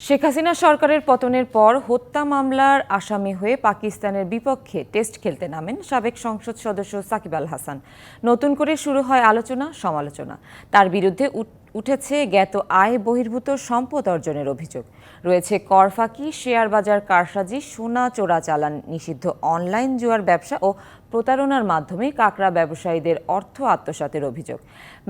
শেখ হাসিনা সরকারের পতনের পর হত্যা মামলার আসামি হয়ে পাকিস্তানের বিপক্ষে টেস্ট খেলতে নামেন সাবেক সংসদ সদস্য সাকিব আল হাসান। নতুন করে শুরু হয় আলোচনা, সমালোচনা। তার বিরুদ্ধে উঠেছে জ্ঞাত আয় বহির্ভূত সম্পদ অর্জনের অভিযোগ। রয়েছে কর ফাঁকি শেয়ার বাজার কারসাজি, সোনা চোরা চালান, নিষিদ্ধ অনলাইন জুয়ার ব্যবসা ও প্রতারণার মাধ্যমে কাকড়া ব্যবসায়ীদের অর্থ আত্মসাতের অভিযোগ।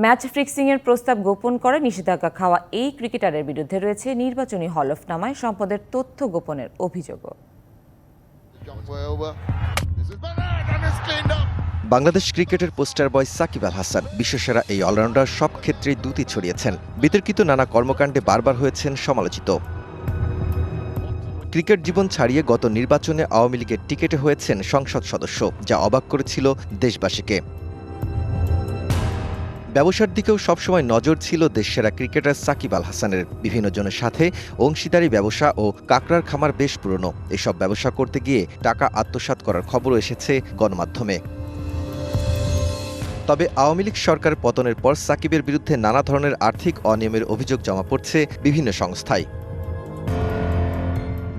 ম্যাচ ফিক্সিংয়ের প্রস্তাব গোপন করে নিষেধাজ্ঞা খাওয়া এই ক্রিকেটারের বিরুদ্ধে রয়েছে নির্বাচনী হলফনামায় সম্পদের তথ্য গোপনের অভিযোগও। বাংলাদেশ ক্রিকেটের পোস্টার বয় সাকিব আল হাসান, বিশ্বসেরা এই অলরাউন্ডার সব ক্ষেত্রেই দুতি ছড়িয়েছেন। বিতর্কিত নানা কর্মকাণ্ডে বারবার হয়েছেন সমালোচিত। ক্রিকেট জীবন ছাড়িয়ে গত নির্বাচনে আওয়ামী লীগের টিকেটে হয়েছেন সংসদ সদস্য, যা অবাক করেছিল দেশবাসীকে। ব্যবসার দিকেও সবসময় নজর ছিল দেশসেরা ক্রিকেটার সাকিব আল হাসানের। বিভিন্ন জনের সাথে অংশীদারি ব্যবসা ও কাকড়ার খামার বেশ পুরনো। এসব ব্যবসা করতে গিয়ে টাকা আত্মসাৎ করার খবরও এসেছে গণমাধ্যমে। তবে আওয়ামী লীগ সরকার পতনের পর সাকিবের বিরুদ্ধে নানা ধরনের আর্থিক অনিয়মের অভিযোগ জমা পড়ছে বিভিন্ন সংস্থায়।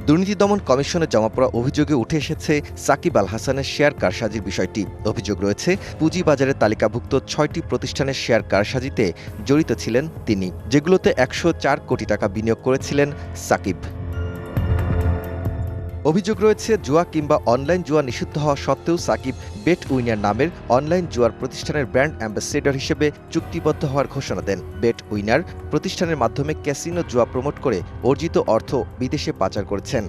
দুর্নীতি দমন কমিশনে জমা পড়া অভিযোগে উঠে এসেছে সাকিব আল হাসানের শেয়ার কারসাজির বিষয়টি। অভিযোগ রয়েছে, পুঁজিবাজারে তালিকাভুক্ত ছয়টি প্রতিষ্ঠানের শেয়ার কারসাজিতে জড়িত ছিলেন তিনি, যেগুলোতে একশো চার কোটি টাকা বিনিয়োগ করেছিলেন সাকিব। অভিযোগ রয়েছে জুয়া কিংবা অনলাইন জুয়া নিষিদ্ধ হওয়া সত্ত্বেও সাকিব বেট উইনার নামের অনলাইন জুয়ার প্রতিষ্ঠানের ব্র্যান্ড অ্যাম্বাসেডর হিসেবে চুক্তিবদ্ধ হওয়ার ঘোষণা দেন। বেট উইনার প্রতিষ্ঠানের মাধ্যমে ক্যাসিনো জুয়া প্রমোট করে অর্জিত অর্থ বিদেশে পাচার করেছেন।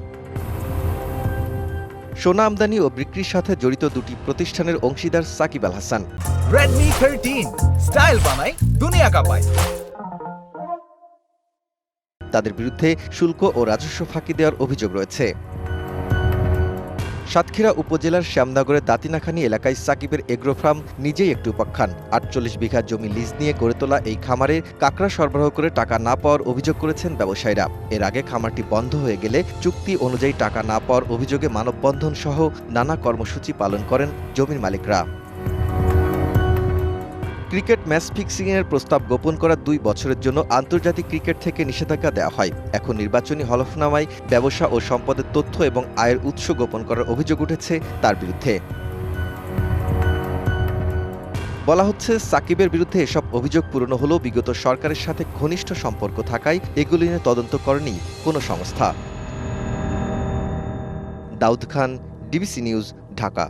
সোনা আমদানি ও বিক্রির সাথে জড়িত দুটি প্রতিষ্ঠানের অংশীদার সাকিব আল হাসান। Redmi 13 স্টাইল বানাই দুনিয়া কাঁপায়। তাদের বিরুদ্ধে শুল্ক ও রাজস্ব ফাঁকি দেওয়ার অভিযোগ রয়েছে। সাতক্ষীরা উপজেলার শ্যামনগরের দাঁতিনাখানি এলাকায় সাকিবের এগ্রো ফার্ম নিজেই একটি উপাখ্যান। আটচল্লিশ বিঘা জমি লিজ নিয়ে গড়ে তোলা এই খামারে কাঁকড়া সরবরাহ করে টাকা না পাওয়ার অভিযোগ করেছেন ব্যবসায়ীরা। এর আগে খামারটি বন্ধ হয়ে গেলে চুক্তি অনুযায়ী টাকা না পাওয়ার অভিযোগে মানববন্ধন সহ নানা কর্মসূচি পালন করেন জমির মালিকরা। ক্রিকেট ম্যাচ ফিক্সিংয়ের প্রস্তাব গোপন করা দুই বছরের জন্য আন্তর্জাতিক ক্রিকেট থেকে নিষেধাজ্ঞা দেওয়া হয়। এখন নির্বাচনী হলফনামায় ব্যবসা ও সম্পদের তথ্য এবং আয়ের উৎস গোপন করার অভিযোগ উঠেছে তার বিরুদ্ধে। বলা হচ্ছে, সাকিবের বিরুদ্ধে এসব অভিযোগ পূরণ হলেও বিগত সরকারের সাথে ঘনিষ্ঠ সম্পর্ক থাকায় এগুলি নিয়ে তদন্ত করেনি কোনো সংস্থা। Daud Khan, DBC news, Dhaka.